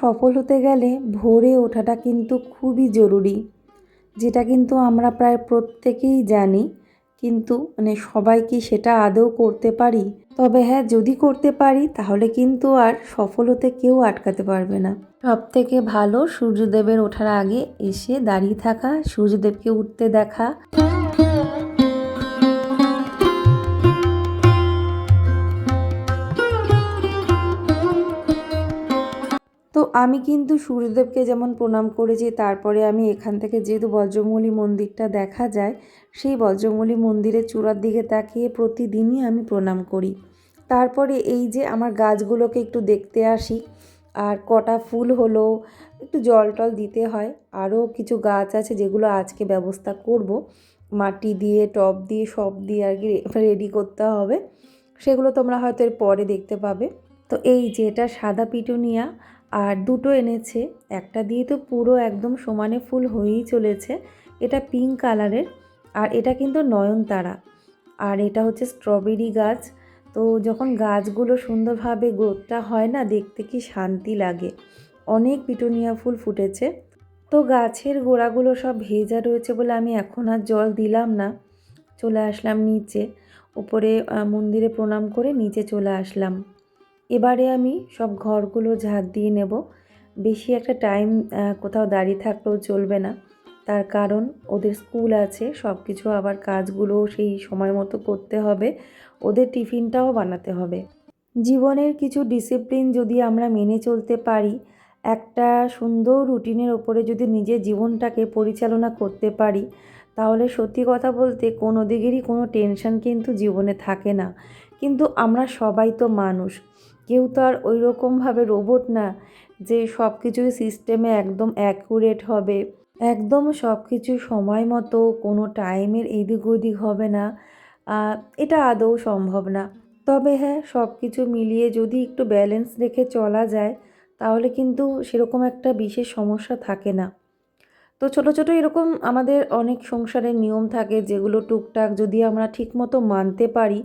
সফল হতে গেলে ভোরে ওঠাটা কিন্তু খুবই জরুরি। যেটা কিন্তু আমরা প্রায় প্রত্যেকেই জানি, কিন্তু মানে সবাই কি সেটা আদৌ করতে পারি? তবে হ্যাঁ যদি করতে পারি, তাহলে কিন্তু আর সফল হতে কেউ আটকাতে পারবে না। সব থেকে ভালো সূর্যদেবের ওঠার আগে এসে দাঁড়িয়ে থাকা, সূর্যদেবকে উঠতে দেখা। আমি কিন্তু সূর্যদেবকে যেমন প্রণাম করেছি, তারপরে আমি এখান থেকে যেহেতু বজ্রমৌলি মন্দিরটা দেখা যায়, সেই বজ্রমৌলি মন্দিরের চূড়ার দিকে তাকিয়ে প্রতিদিনই আমি প্রণাম করি। তারপরে এই যে আমার গাছগুলোকে একটু দেখতে আসি, আর কটা ফুল হলো, একটু জল টল দিতে হয়, আরও কিছু গাছ আছে যেগুলো আজকে ব্যবস্থা করব। মাটি দিয়ে, টব দিয়ে, সব দিয়ে আর কি রেডি করতে হবে। সেগুলো তোমরা হয়তো এর পরে দেখতে পাবে। তো এই যে এটা সাদা পিটুনিয়া আর দুটো এনেছে, একটা দিয়ে তো পুরো একদম সমানে ফুল হয়েই চলেছে। এটা পিঙ্ক কালারের আর এটা কিন্তু নয়নতারা। আর এটা হচ্ছে স্ট্রবেরি গাছ। তো যখন গাছগুলো সুন্দরভাবে গ্রোথটা হয় না, দেখতে কি শান্তি লাগে। অনেক পিটুনিয়া ফুল ফুটেছে। তো গাছের গোড়াগুলো সব ভেজা রয়েছে বলে আমি এখন আর জল দিলাম না। চলে আসলাম নিচে। উপরে মন্দিরে প্রণাম করে নিচে চলে আসলাম। এবারে আমি সব ঘরগুলো ঝাঁট দিয়ে নেব। বেশি একটা টাইম কোথাও দাঁড়িয়ে থাকলেও চলবে না। তার কারণ ওদের স্কুল আছে সব কিছু আবার কাজগুলো সেই সময় মতো করতে হবে। ওদের টিফিনটাও বানাতে হবে। জীবনের কিছু ডিসিপ্লিন যদি আমরা মেনে চলতে পারি, একটা সুন্দর রুটিনের ওপরে যদি নিজের জীবনটাকে পরিচালনা করতে পারি, তাহলে সত্যি কথা বলতে কোনো দিকেরই কোনো টেনশন কিন্তু জীবনে থাকে না। কিন্তু আমরা সবাই তো মানুষ। কেউ তো আর ওই রকমভাবে রোবট না যে সব কিছুই সিস্টেমে একদম অ্যাকুরেট হবে। একদম সব কিছু সময় মতো, কোনো টাইমের এদিক ওদিক হবে না। এটা আদৌ সম্ভব না। তবে হ্যাঁ সব কিছু মিলিয়ে যদি একটু ব্যালেন্স রেখে চলা যায়, তাহলে কিন্তু সেরকম একটা বিশেষ সমস্যা থাকে না। তো ছোট ছোট এরকম আমাদের অনেক সংসারের নিয়ম থাকে যেগুলো টুকটাক যদি আমরা ঠিকমতো মানতে পারি,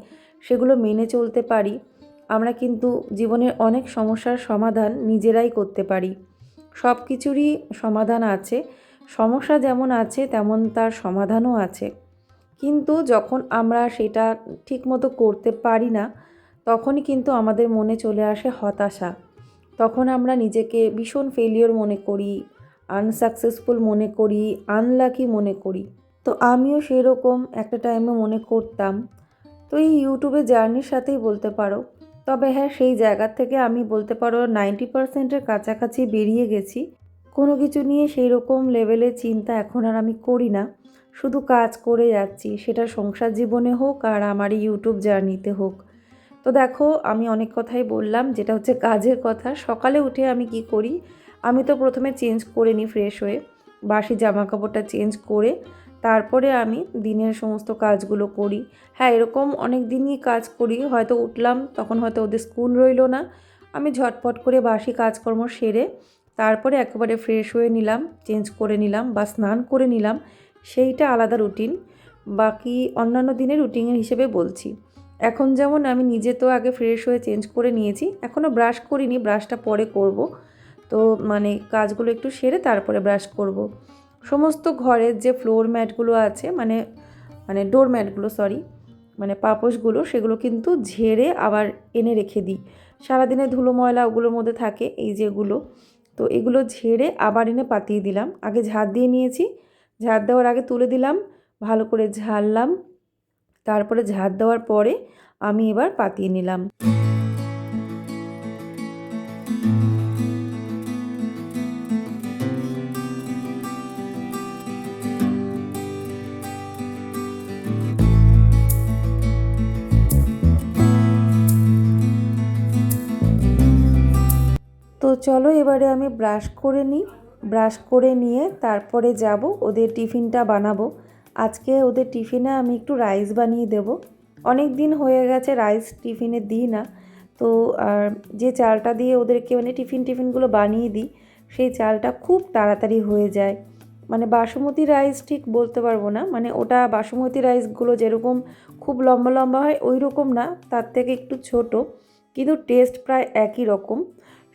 সেগুলো মেনে চলতে পারি আমরা কিন্তু জীবনের অনেক সমস্যার সমাধান নিজেরাই করতে পারি। সব কিছুরই সমাধান আছে। সমস্যা যেমন আছে, তেমন তার সমাধানও আছে। কিন্তু যখন আমরা সেটা ঠিকমতো করতে পারি না, তখনই কিন্তু আমাদের মনে চলে আসে হতাশা। তখন আমরা নিজেকে ভীষণ ফেলিওর মনে করি আনসাকসেসফুল মনে করি আনলাকি মনে করি। তো আমিও সেরকম একটা টাইমে মনে করতাম। তো এই ইউটিউবে জার্নির সাথেই বলতে পারো তবে হ্যাঁ সেই জায়গার থেকে আমি বলতে পারো নাইনটি পারসেন্টের কাছাকাছি বেরিয়ে গেছি। কোনো কিছু নিয়ে সেই রকম লেভেলের চিন্তা এখন আর আমি করি না। শুধু কাজ করে যাচ্ছি, সেটা সংসার জীবনে হোক আর আমার ইউটিউব জার্নিতে হোক। তো দেখো, আমি অনেক কথাই বললাম, যেটা হচ্ছে কাজের কথা। সকালে উঠে আমি কি করি? আমি তো প্রথমে চেঞ্জ করে নিই ফ্রেশ হয়ে। বাসি জামা কাপড়টা চেঞ্জ করে তারপরে আমি দিনের সমস্ত কাজগুলো করি। হ্যাঁ এরকম অনেক দিনই কাজ করি, হয়তো উঠলাম, তখন হয়তো ওদের স্কুল রইল না। আমি ঝটপট করে বাসি কাজকর্ম সেরে তারপরে একেবারে ফ্রেশ হয়ে নিলাম চেঞ্জ করে নিলাম বা স্নান করে নিলাম, সেইটা আলাদা রুটিন বাকি অন্যান্য দিনের রুটিনের হিসেবে বলছি। এখন যেমন আমি নিজে তো আগে ফ্রেশ হয়ে চেঞ্জ করে নিয়েছি এখনও ব্রাশ করিনি ব্রাশটা পরে করব। তো মানে কাজগুলো একটু সেরে তারপরে ব্রাশ করব। সমস্ত ঘরের যে ফ্লোর ম্যাটগুলো আছে মানে মানে ডোর ম্যাটগুলো সরি মানে পাপোশগুলো সেগুলো কিন্তু ঝেড়ে আবার এনে রেখে দিই। সারাদিনে ধুলো ময়লা ওগুলোর মধ্যে থাকে, এই যেগুলো তো এগুলো ঝেড়ে আবার এনে পাতিয়ে দিলাম। আগে ঝাড় দিয়ে নিয়েছি ঝাড় দেওয়ার আগে তুলে দিলাম, ভালো করে ঝাড়লাম। তারপরে ঝাড় দেওয়ার পরে আমি এবার পাতিয়ে নিলাম। চলো এবারে আমি ব্রাশ করে নিই। ব্রাশ করে নিয়ে তারপরে যাব, ওদের টিফিনটা বানাবো। আজকে ওদের টিফিনে আমি একটু রাইস বানিয়ে দেব। অনেক দিন হয়ে গেছে রাইস টিফিনে দিই না। তো, আর যে চালটা দিয়ে ওদেরকে মানে টিফিন টিফিনগুলো বানিয়ে দিই, সেই চালটা খুব তাড়াতাড়ি হয়ে যায়। মানে বাসমতি রাইস ঠিক বলতে পারব না। মানে ওটা বাসমতি রাইসগুলো যেরকম খুব লম্বা লম্বা হয় ওই রকম না। তার থেকে একটু ছোট। কিন্তু টেস্ট প্রায় একই রকম।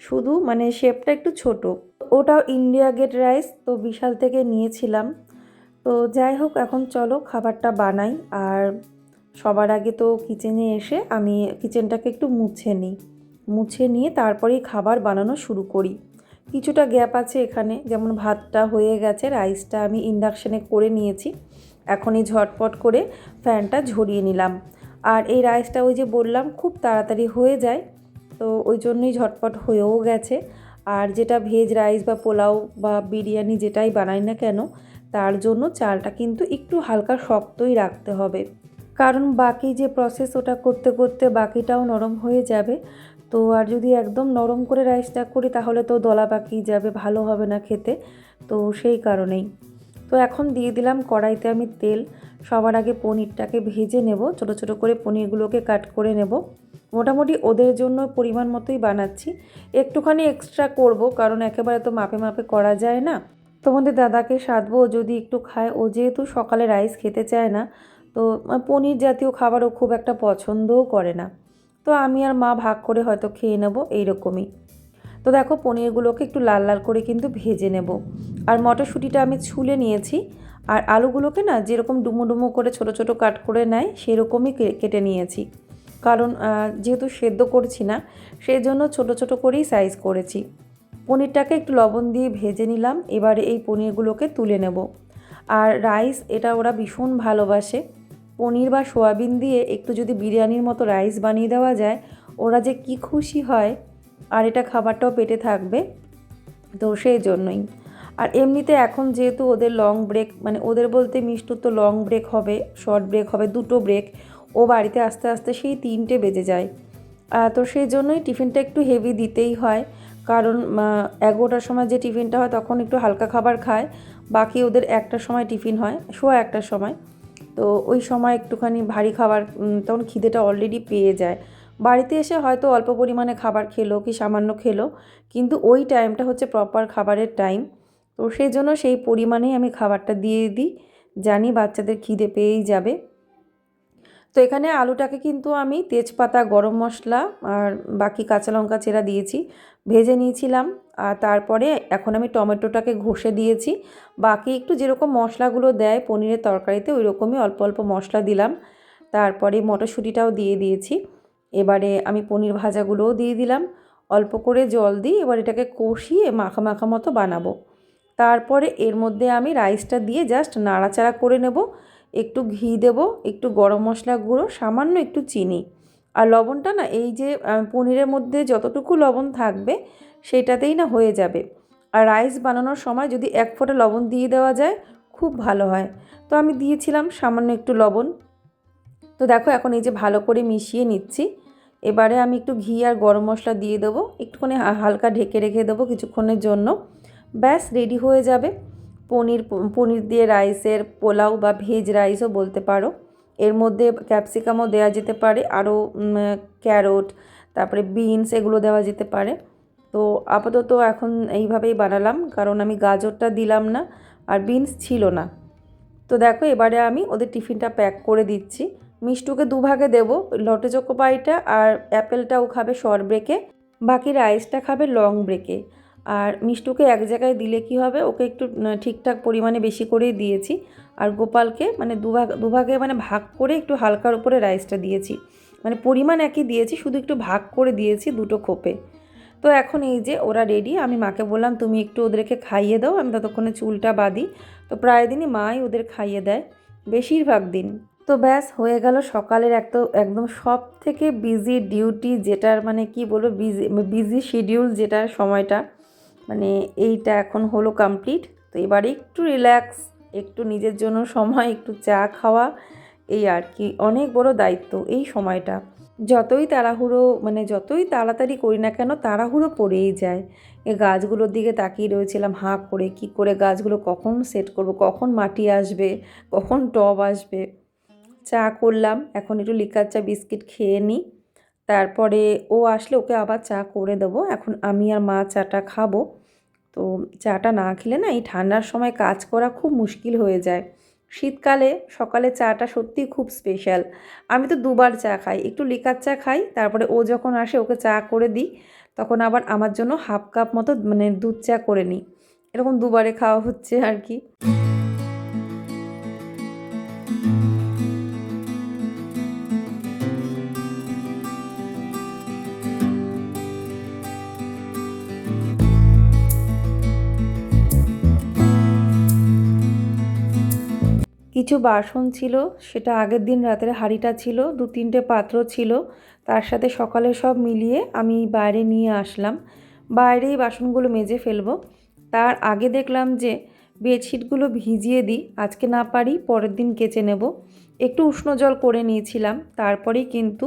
শুধু মানে শেপটা একটু ছোট। ওটাও ইন্ডিয়া গেট রাইস তো বিশাল থেকে নিয়েছিলাম। তো যাই হোক, এখন চলো খাবারটা বানাই। আর সবার আগে তো কিচেনে এসে আমি কিচেনটাকে একটু মুছে নিই। মুছে নিয়ে তারপরেই খাবার বানানো শুরু করি। কিছুটা গ্যাপ আছে এখানে, যেমন ভাতটা হয়ে গেছে রাইসটা আমি ইন্ডাকশানে করে নিয়েছি। এখনই ঝটপট করে ফ্যানটা ঝরিয়ে নিলাম। আর এই রাইসটা ওই যে বললাম, খুব তাড়াতাড়ি হয়ে যায়। তো ওই জন্যই ঝটপট হয়েও গেছে। আর যেটা ভেজ রাইস বা পোলাও বা বিরিয়ানি যেটাই বানাই না কেন, তার জন্য চালটা কিন্তু একটু হালকা শক্তই রাখতে হবে। কারণ বাকি যে প্রসেস ওটা করতে করতে বাকিটাও নরম হয়ে যাবে। তো আর যদি একদম নরম করে রাইসটা করি, তাহলে তো দলা বাকি যাবে, ভালো হবে না খেতে। তো সেই কারণেই। তো এখন দিয়ে দিলাম কড়াইতে আমি তেল। সবার আগে পনিরটাকে ভেজে নেব। ছোট ছোট করে পনিরগুলোকে কাট করে নেব। মোটামুটি ওদের জন্য পরিমাণ মতোই বানাচ্ছি। একটুখানি এক্সট্রা করব, কারণ একেবারে তো মাপে মাপে করা যায় না। তোমাদের দাদাকে সাধবো যদি একটু খায়, ও যেহেতু সকালে রাইস খেতে চায় না, তো পনির জাতীয় খাবারও খুব একটা পছন্দও করে না। তো আমি আর মা ভাগ করে হয়তো খেয়ে নেব এইরকমই। তো দেখো, পনিরগুলোকে একটু লাল লাল করে কিন্তু ভেজে নেব। আর মটরশুঁটিটা আমি ছুলে নিয়েছি। আর আলুগুলোকে না, যেরকম ডুমো ডুমো করে ছোট ছোট কাট করে নেয়, সেরকমই কেটে নিয়েছি। কারণ যেহেতু সেদ্ধ করছি না সেই জন্য ছোটো ছোটো করেই সাইজ করেছি। পনিরটাকে একটু লবণ দিয়ে ভেজে নিলাম, এবারে এই পনিরগুলোকে তুলে নেব। আর রাইস এটা ওরা ভীষণ ভালোবাসে। পনির বা সোয়াবিন দিয়ে একটু যদি বিরিয়ানির মতো রাইস বানিয়ে দেওয়া যায়, ওরা যে কি খুশি হয়, আর এটা খাবারটাও পেটে থাকবে, তো সেই জন্যই। আর এমনিতে এখন যেহেতু ওদের লং ব্রেক মানে ওদের বলতে মিষ্টুর তো লং ব্রেক হবে শর্ট ব্রেক হবে, দুটো ব্রেক ও বাড়িতে আস্তে আস্তে সেই তিনটে বেজে যায়। তো সেই জন্যই টিফিনটা একটু হেভি দিতেই হয়। কারণ এগারোটার সময় যে টিফিনটা হয় তখন একটু হালকা খাবার খায়। বাকি ওদের একটার সময় টিফিন হয় শোয়া একটার সময়। তো ওই সময় একটুখানি ভারী খাবার তখন খিদেটা অলরেডি পেয়ে যায়। বাড়িতে এসে হয়তো অল্প পরিমাণে খাবার খেলো কি সামান্য খেলো, কিন্তু ওই টাইমটা হচ্ছে প্রপার খাবারের টাইম তো সেই জন্য সেই পরিমাণেই আমি খাবারটা দিয়ে দিই। জানি বাচ্চাদের খিদে পেয়েই যাবে। তো এখানে আলুটাকে কিন্তু আমি তেজপাতা, গরম মশলা আর বাকি কাঁচা লঙ্কা চেরা দিয়েছি, ভেজে নিয়েছিলাম। আর তারপরে এখন আমি টমেটোটাকে ঘষে দিয়েছি। বাকি একটু যেরকম মশলাগুলো দেয় পনিরের তরকারিতে ওই রকমই অল্প অল্প মশলা দিলাম। তারপরে মটরশুঁটিটাও দিয়ে দিয়েছি। এবারে আমি পনির ভাজাগুলোও দিয়ে দিলাম। অল্প করে জল দিই এবার এটাকে কষিয়ে মাখা মাখা মতো বানাবো। তারপরে এর মধ্যে আমি রাইসটা দিয়ে জাস্ট নাড়াচাড়া করে নেব। একটু ঘি দেব, একটু গরম মশলা গুঁড়ো, সামান্য একটু চিনি। আর লবণটা না, এই যে পনিরের মধ্যে যতটুকু লবণ থাকবে, সেটাতেই না হয়ে যাবে। আর রাইস বানানোর সময় যদি এক ফোঁটা লবণ দিয়ে দেওয়া যায়, খুব ভালো হয়। তো আমি দিয়েছিলাম সামান্য একটু লবণ। তো দেখো, এখন এই যে ভালো করে মিশিয়ে নিচ্ছি। এবারে আমি একটু ঘি আর গরম মশলা দিয়ে দেবো। একটুখানি হালকা ঢেকে রেখে দেবো কিছুক্ষণের জন্য। ব্যাস, রেডি হয়ে যাবে। পনির পনির দিয়ে রাইসের পোলাও বা ভেজ রাইসও বলতে পারো। এর মধ্যে ক্যাপসিকামও দেওয়া যেতে পারে, আরও ক্যারোট, তারপরে বিনস এগুলো দেওয়া যেতে পারে। তো আপাতত এখন এইভাবেই বানালাম, কারণ আমি গাজরটা দিলাম না আর বিনস ছিল না। তো দেখো এবারে আমি ওদের টিফিনটা প্যাক করে দিচ্ছি। মিষ্টুকে দুভাগে দেবো, লটে চোকো পাইটা আর অ্যাপেলটাও খাবে শর্ট ব্রেকে, বাকি রাইসটা খাবে লং ব্রেকে। আর মিষ্টুকে এক জায়গায় দিলে কি হবে? ওকে একটু ঠিকঠাক পরিমাণে বেশি করেই দিয়েছি। আর গোপালকে মানে দুভাগ দুভাগে মানে ভাগ করে একটু হালকার উপরে রাইসটা দিয়েছি। মানে পরিমাণ একই দিয়েছি, শুধু একটু ভাগ করে দিয়েছি দুটো খোপে। তো এখন এই যে ওরা রেডি আমি মাকে বললাম, তুমি একটু ওদেরকে খাইয়ে দাও, আমি ততক্ষণে চুলটা বাঁধি। তো প্রায় দিনই মাই ওদের খাইয়ে দেয়, বেশিরভাগ দিন। তো ব্যাস, হয়ে গেল সকালের এক তো, একদম সব থেকে বিজি ডিউটি যেটার মানে কি বলব বিজি বিজি শিডিউল যেটার সময়টা। মানে এইটা এখন হলো কমপ্লিট তো এবারে একটু রিল্যাক্স একটু নিজের জন্য সময়, একটু চা খাওয়া, এই আর কি। অনেক বড় দায়িত্ব এই সময়টা। যতই তাড়াহুড়ো মানে যতই তাড়াতাড়ি করি না কেন, তাড়াহুড়ো পড়েই যায়। এ গাছগুলোর দিকে তাকিয়ে রয়েছিলাম, হাঁ করে, কি করে গাছগুলো কখন সেট করব, কখন মাটি আসবে, কখন টব আসবে। চা করলাম, এখন একটু লিকার চা, বিস্কিট খেয়ে নিই তারপরে ও আসলে ওকে আবার চা করে দেবো। এখন আমি আর মা চাটা খাব। তো চাটা না খেলে না এই ঠান্ডার সময় কাজ করা খুব মুশকিল হয়ে যায়। শীতকালে সকালে চাটা সত্যিই খুব স্পেশাল আমি তো দুবার চা খাই, একটু লিকার চা খাই, তারপরে ও যখন আসে ওকে চা করে দিই, তখন আবার আমার জন্য হাফ কাপ মতো মানে দুধ চা করে নিই। এরকম দুবারে খাওয়া হচ্ছে আর কি। কিছু বাসন ছিল, সেটা আগের দিন রাতের হাঁড়িটা ছিল, দু তিনটে পাত্র ছিল। তার সাথে সকালে সব মিলিয়ে আমি বাইরে নিয়ে আসলাম। বাইরেই বাসনগুলো মেজে ফেলব। তার আগে দেখলাম যে, বেডশিটগুলো ভিজিয়ে দিই, আজকে না পারি, পরের দিন কেচে নেব। একটু উষ্ণ জল করে নিয়েছিলাম, তারপরেই কিন্তু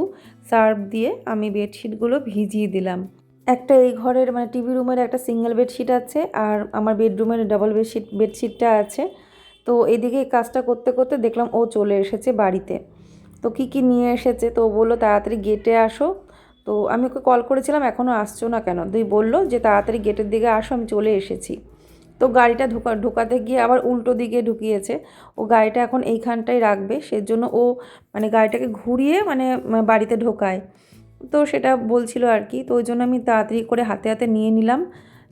সার্ফ দিয়ে আমি বেডশিটগুলো ভিজিয়ে দিলাম। একটা এই ঘরের মানে টিভি রুমের একটা সিঙ্গেল বেডশিট আছে, আর আমার বেডরুমের ডাবল বেডশিট, বেডশিটটা আছে। তো এদিকে কাজটা করতে করতে দেখলাম ও চলে এসেছে বাড়িতে। তো কি কি নিয়ে এসেছে? তো বলল, তাড়াতাড়ি গেটে আসো। তো আমি ওকে কল করেছিলাম এখনও আসছো না কেন? তুই বলল, যে তাড়াতাড়ি গেটের দিকে আসো, আমি চলে এসেছি। তো গাড়িটা ঢুকা, ঢুকাতে গিয়ে আবার উল্টো দিকে ঢুকিয়েছে। ও গাড়িটা এখন এইখানটাই রাখবে, সেজন্য ও মানে গাড়িটাকে ঘুরিয়ে মানে বাড়িতে ঢোকায়। তো সেটা বলছিল আর কি, তো ওই জন্য আমি তাড়াতাড়ি করে হাতে হাতে নিয়ে নিলাম।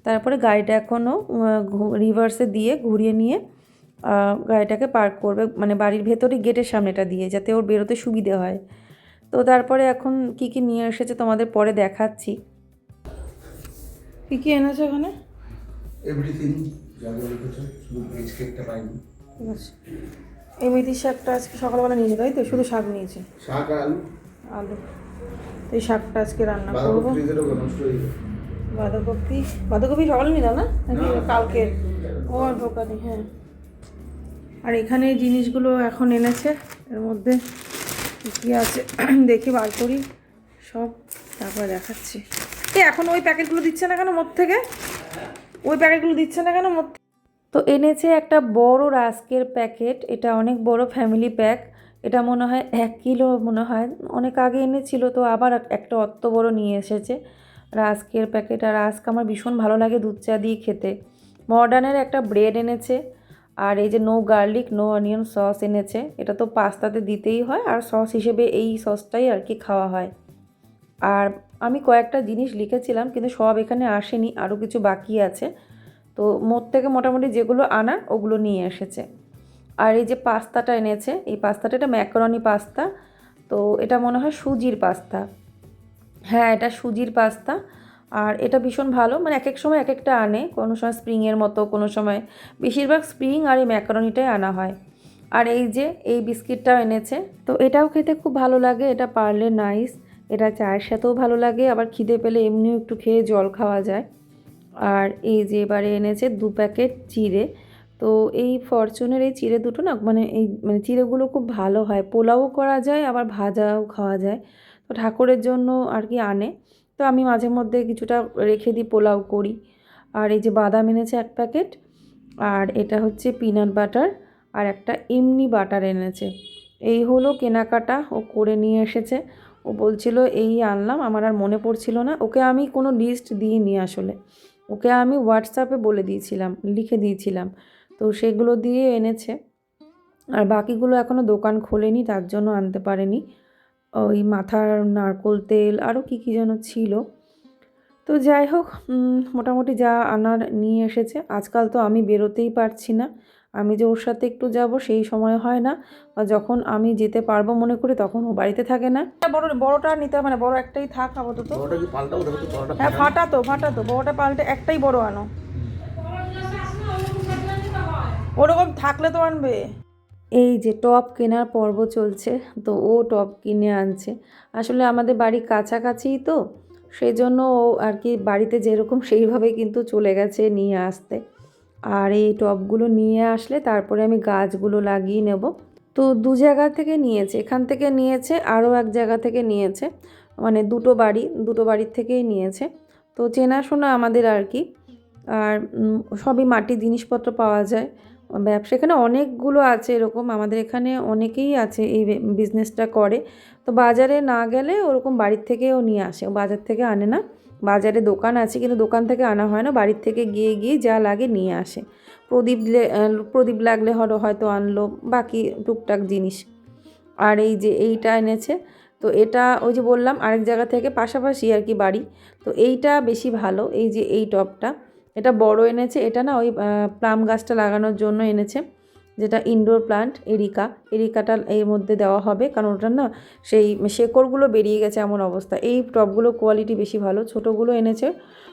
তারপরে গাড়িটা এখনও রিভার্সে দিয়ে ঘুরিয়ে নিয়ে গাড়িটাকে পার্ক করবে মানে বাড়ির ভেতরে গেটের সামনেটা দিয়ে যাতে ওর বেরোতে সুবিধে হয়। তো তারপরে এখন কি কি নিয়ে এসেছে তোমাদের পরে দেখাচ্ছি। কী কী এনেছে ওখানে এভরিথিং যা যা লিখেছে শুধু ভেজ কেকটা পাইনি। এই মেথির শাকটা আজকে সকালবেলা নিয়েছে তাই তো? শুধু শাক নিয়েছে? শাক আর আলু। আলু। তো এই শাকটা আজকে রান্না করব। বাঁধাকপি বাঁধাকপি? সকালে নিলাম না? নাকি কালকের? ও ঢোকানি হ্যাঁ। আর এখানে জিনিসগুলো এখন এনেছে। এর মধ্যে কী আছে? দেখি বার করি। সব তারপর দেখাচ্ছি। এ, এখন ওই প্যাকেটগুলো দিচ্ছে না কেন মোট থেকে? ওই প্যাকেটগুলো দিচ্ছে না কেন মোট তো এনেছে একটা বড় রাস্কের প্যাকেট। এটা অনেক বড় ফ্যামিলি প্যাক। এটা মনে হয় এক কিলো মনে হয়। অনেক আগে এনেছিল, তো আবার একটা অত বড় নিয়ে এসেছে রাস্কের প্যাকেট। আর রাস্ক আমার ভীষণ ভালো লাগে দুধ চা দিয়ে খেতে। মডার্নের একটা ব্রেড এনেছে। আর এই যে no garlic no onion sauce এনেছে, এটা তো পাস্তাতে দিতেই হয় আর সস হিসেবে এই সসটাই আর কি খাওয়া হয়। আর আমি কয়েকটা জিনিস লিখেছিলাম, কিন্তু সব এখানে আসেনি, আরও কিছু বাকি আছে। তো মোট থেকে মোটামুটি যেগুলো আনার, ওগুলো নিয়ে এসেছে। আর এই যে পাস্তাটা এনেছে, এই পাস্তাটা এটা ম্যাকরনি পাস্তা তো এটা মনে হয় সুজির পাস্তা। হ্যাঁ এটা সুজির পাস্তা। আর এটা ভীষণ ভালো মানে এক এক সময় এক একটা আনে, কোনো সময় স্প্রিংয়ের মতো, কোনো সময় বেশিরভাগ স্প্রিং আর এই ম্যাকারনিটাই আনা হয়। আর এই যে, এই বিস্কিটটাও এনেছে, তো এটাও খেতে খুব ভালো লাগে, এটা পারলে নাইস, এটা চায়ের সাথেও ভালো লাগে, আবার খিদে পেলে এমনিও একটু খেয়ে জল খাওয়া যায়। আর এই যে এবারে এনেছে দু প্যাকেট চিড়ে, তো এই ফরচুনের এই চিড়ে দুটো না মানে এই মানে চিড়েগুলো খুব ভালো হয়, পোলাও করা যায়, আবার ভাজাও খাওয়া যায়। তো ঠাকুরের জন্য আর কি আনে তো আমি মাঝে মধ্যে কিছুটা রেখে দিই, পোলাও করি। আর এই যে বাদাম এনেছে এক প্যাকেট, আর এটা হচ্ছে পিনাট বাটার আর একটা এমনি বাটার এনেছে। এই হলো কেনাকাটা, ও করে নিয়ে এসেছে। ও বলছিল, এই আনলাম, আমার আর মনে পড়ছিল না। ওকে আমি কোনো লিস্ট দিইনি আসলে। ওকে আমি হোয়াটসঅ্যাপে বলে দিয়েছিলাম, লিখে দিয়েছিলাম। তো সেগুলো দিয়ে এনেছে। আর বাকিগুলো এখনও দোকান খোলেনি, তার জন্য আনতে পারেনি। ওই মাথার নারকোল তেল আরও কী কী যেন ছিল। তো যাই হোক মোটামুটি যা আনার নিয়ে এসেছে। আজকাল তো আমি বেরোতেই পারছি না। আমি যে ওর সাথে একটু যাব সেই সময় হয় না। বা যখন আমি যেতে পারব মনে করি তখন ও বাড়িতে থাকে না। বড় বড়টা নিতে হবে না বড় একটাই থাক আপাতত। হ্যাঁ ফাটা তো ফাটা তো বড়টা পাল্টে একটাই বড় আনো। ওরকম থাকলে তো আনবে। এই যে টপ কেনার পর্ব চলছে, তো ও টপ কিনে আনছে। আসলে আমাদের বাড়ি কাছাকাছিই তো সেই জন্য ও আর কি বাড়িতে যেরকম সেইভাবে কিন্তু চলে গেছে নিয়ে আসতে। আর এই টবগুলো নিয়ে আসলে তারপরে আমি গাছগুলো লাগিয়ে নেব। তো দু জায়গা থেকে নিয়েছে, এখান থেকে নিয়েছে, আরও এক জায়গা থেকে নিয়েছে। মানে দুটো বাড়ি, দুটো বাড়ির থেকেই নিয়েছে। তো চেনাশোনা আমাদের আর কি। আর সবই মাটির জিনিসপত্র পাওয়া যায়। ব্যবসা, এখানে অনেকগুলো আছে এরকম। আমাদের এখানে অনেকেই আছে এই বিজনেসটা করে। তো বাজারে না গেলে ওরকম বাড়ির থেকেও নিয়ে আসে। বাজার থেকে আনে না। বাজারে দোকান আছে কিন্তু দোকান থেকে আনা হয় না। বাড়ির থেকে গিয়ে গিয়ে যা লাগে নিয়ে আসে। প্রদীপ প্রদীপ লাগলে হলো হয়তো আনলো, বাকি টুকটাক জিনিস। আর এই যে এইটা এনেছে, তো এটা ওই যে বললাম আরেক জায়গা থেকে পাশাপাশি আর কি বাড়ি। তো এইটা বেশি ভালো, এই যে এই টবটা এটা বড় এনেছে, এটা না ওই প্লাম গাছটা লাগানোর জন্য এনেছে, যেটা ইনডোর প্লান্ট এরিকা। এরিকাটা এর মধ্যে দেওয়া হবে, কারণ ওটা না সেই শেকড়গুলো বেরিয়ে গেছে এমন অবস্থা। এই টবগুলো কোয়ালিটি বেশি ভালো, ছোটোগুলো এনেছে,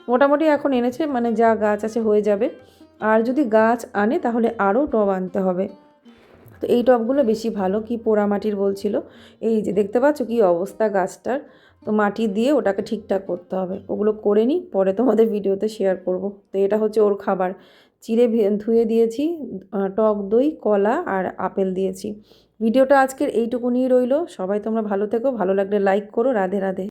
মোটামুটি এখন এনেছে মানে যা গাছ আছে হয়ে যাবে। আর যদি গাছ আনে, তাহলে আরও টব আনতে হবে। তো এই টবগুলো বেশি ভালো, কি পোড়া মাটির বলছিল, এই যে দেখতে পাচ্ছ কি অবস্থা গাছটার। তো মাটি দিয়ে ওটাকে ঠিকঠাক করতে হবে। ওগুলো করে নিই, পরে তোমাদের ভিডিওতে শেয়ার করব। তো এটা হচ্ছে ওর খাবার। চিড়ে ধুয়ে দিয়েছি টক দই, কলা আর আপেল দিয়েছি। ভিডিওটা আজকের এইটুকুনিই রইল। সবাই তোমরা ভালো থেকো, ভালো লাগলে লাইক করো। রাধে রাধে।